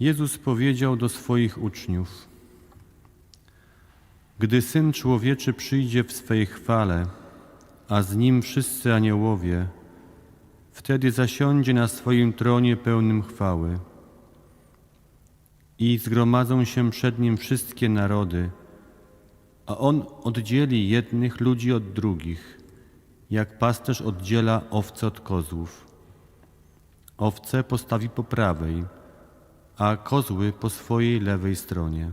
Jezus powiedział do swoich uczniów: Gdy syn człowieczy przyjdzie w swej chwale, a z nim wszyscy aniołowie, wtedy zasiądzie na swoim tronie pełnym chwały. I zgromadzą się przed nim wszystkie narody, a on oddzieli jednych ludzi od drugich, jak pasterz oddziela owce od kozłów. Owce postawi po prawej, a kozły po swojej lewej stronie.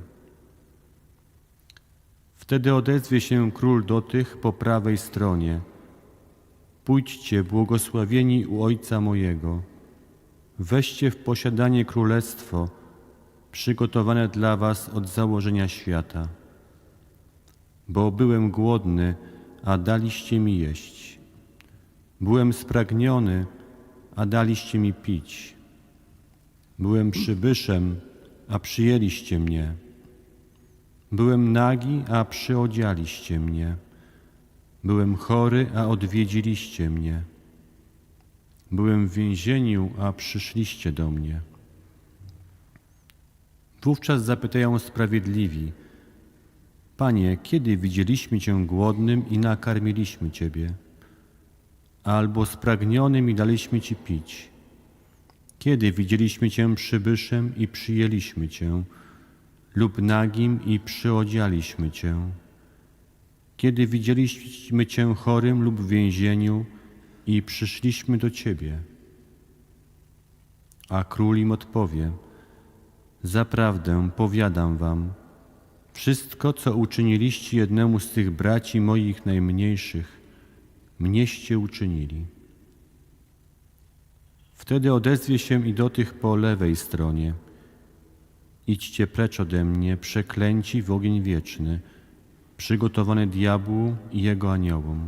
Wtedy odezwie się król do tych po prawej stronie. Pójdźcie, błogosławieni u Ojca mojego. Weźcie w posiadanie królestwo, przygotowane dla was od założenia świata. Bo byłem głodny, a daliście mi jeść. Byłem spragniony, a daliście mi pić. Byłem przybyszem, a przyjęliście mnie. Byłem nagi, a przyodzialiście mnie. Byłem chory, a odwiedziliście mnie. Byłem w więzieniu, a przyszliście do mnie. Wówczas zapytają sprawiedliwi: Panie, kiedy widzieliśmy Cię głodnym i nakarmiliśmy Ciebie? Albo spragnionym i daliśmy Ci pić? Kiedy widzieliśmy Cię przybyszem i przyjęliśmy Cię, lub nagim i przyodzialiśmy Cię? Kiedy widzieliśmy Cię chorym lub w więzieniu i przyszliśmy do Ciebie? A król im odpowie: Zaprawdę powiadam Wam, wszystko, co uczyniliście jednemu z tych braci moich najmniejszych, mnieście uczynili. Wtedy odezwie się i do tych po lewej stronie. Idźcie precz ode mnie, przeklęci w ogień wieczny, przygotowany diabłu i jego aniołom.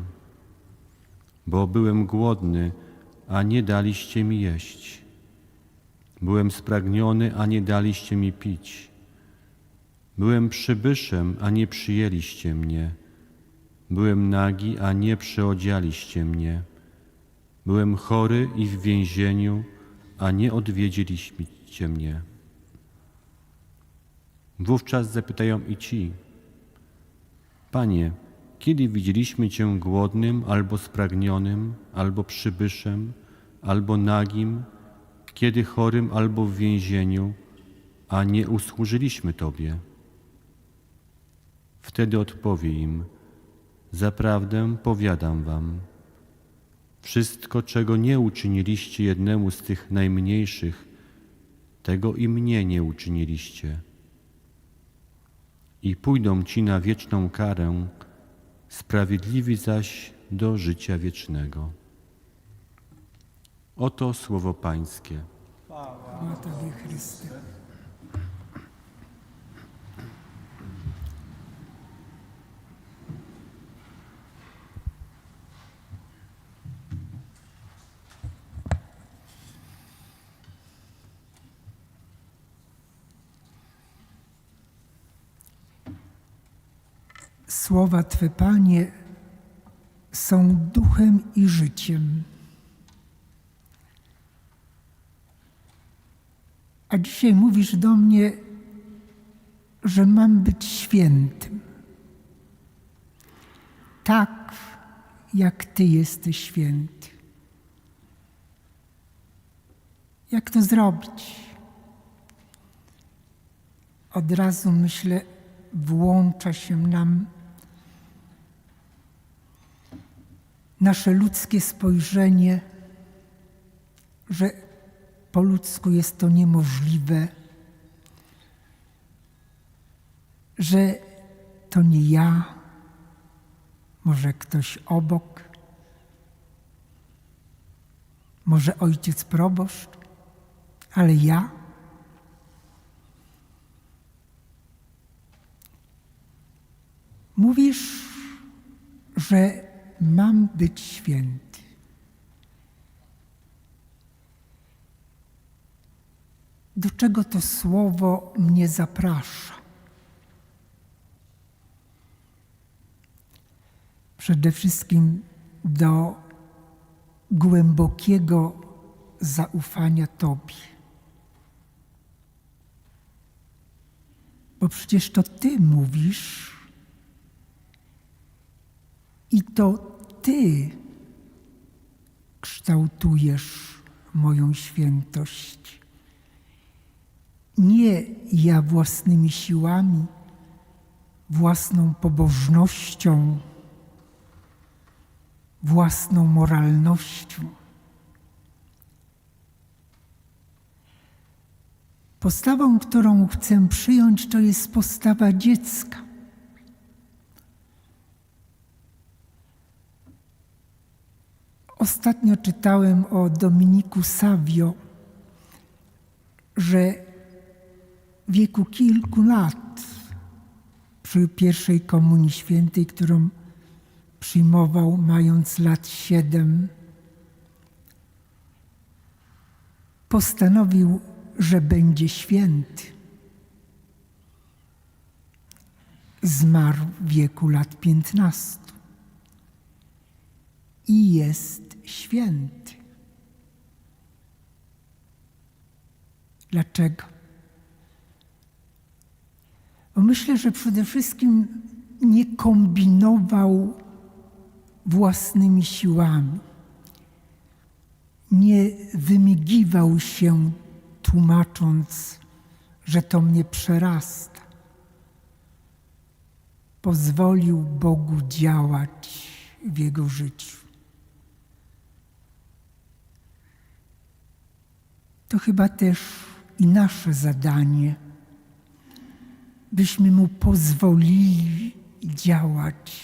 Bo byłem głodny, a nie daliście mi jeść. Byłem spragniony, a nie daliście mi pić. Byłem przybyszem, a nie przyjęliście mnie. Byłem nagi, a nie przyodzialiście mnie. Byłem chory i w więzieniu, a nie odwiedziliście mnie. Wówczas zapytają i ci: Panie, kiedy widzieliśmy Cię głodnym, albo spragnionym, albo przybyszem, albo nagim, kiedy chorym, albo w więzieniu, a nie usłużyliśmy Tobie? Wtedy odpowie im: Zaprawdę powiadam Wam, wszystko, czego nie uczyniliście jednemu z tych najmniejszych, tego i mnie nie uczyniliście. I pójdą ci na wieczną karę, sprawiedliwi zaś do życia wiecznego. Oto słowo Pańskie. Chwała Tobie, Chryste. Słowa Twe, Panie, są duchem i życiem. A dzisiaj mówisz do mnie, że mam być świętym. Tak, jak Ty jesteś święty. Jak to zrobić? Od razu myślę, włącza się nam nasze ludzkie spojrzenie, że po ludzku jest to niemożliwe, że to nie ja, może ktoś obok, może ojciec proboszcz, ale ja. Mówisz, że mam być święty. Do czego to słowo mnie zaprasza? Przede wszystkim do głębokiego zaufania Tobie. Bo przecież to Ty mówisz i to Ty kształtujesz moją świętość. Nie ja własnymi siłami, własną pobożnością, własną moralnością. Postawą, którą chcę przyjąć, to jest postawa dziecka. Ostatnio czytałem o Dominiku Savio, że w wieku kilku lat przy pierwszej komunii świętej, którą przyjmował mając lat siedem, postanowił, że będzie święty. Zmarł w wieku lat piętnastu i jest święty. Dlaczego? Bo myślę, że przede wszystkim nie kombinował własnymi siłami. Nie wymigiwał się, tłumacząc, że to mnie przerasta. Pozwolił Bogu działać w jego życiu. To chyba też i nasze zadanie, byśmy mu pozwolili działać,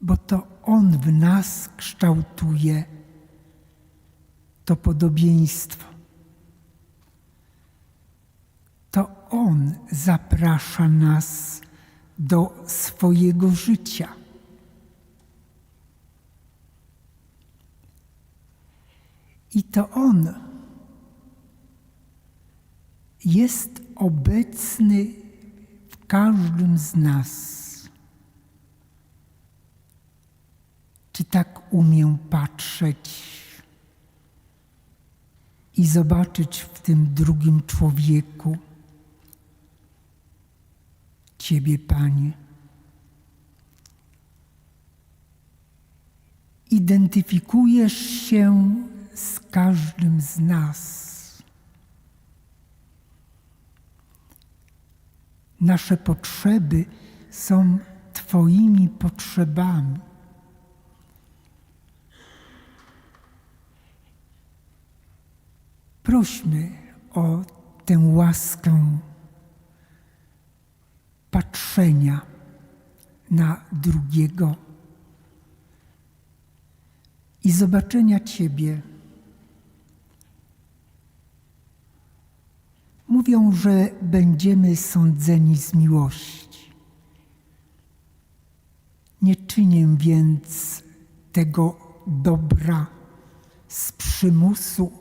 bo to on w nas kształtuje to podobieństwo. To on zaprasza nas do swojego życia. I to On jest obecny w każdym z nas. Czy tak umiem patrzeć i zobaczyć w tym drugim człowieku Ciebie, Panie? Identyfikujesz się każdym z nas. Nasze potrzeby są Twoimi potrzebami. Prośmy o tę łaskę patrzenia na drugiego i zobaczenia Ciebie. Mówią, że będziemy sądzeni z miłości. Nie czynię więc tego dobra z przymusu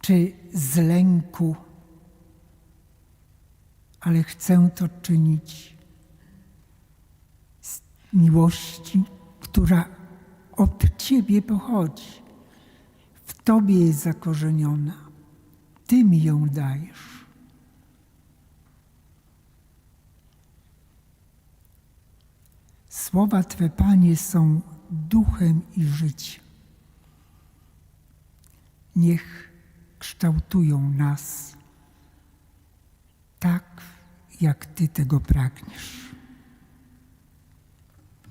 czy z lęku, ale chcę to czynić z miłości, która od Ciebie pochodzi, w Tobie jest zakorzeniona. Ty mi ją dajesz. Słowa Twe, Panie, są duchem i życiem. Niech kształtują nas tak, jak Ty tego pragniesz.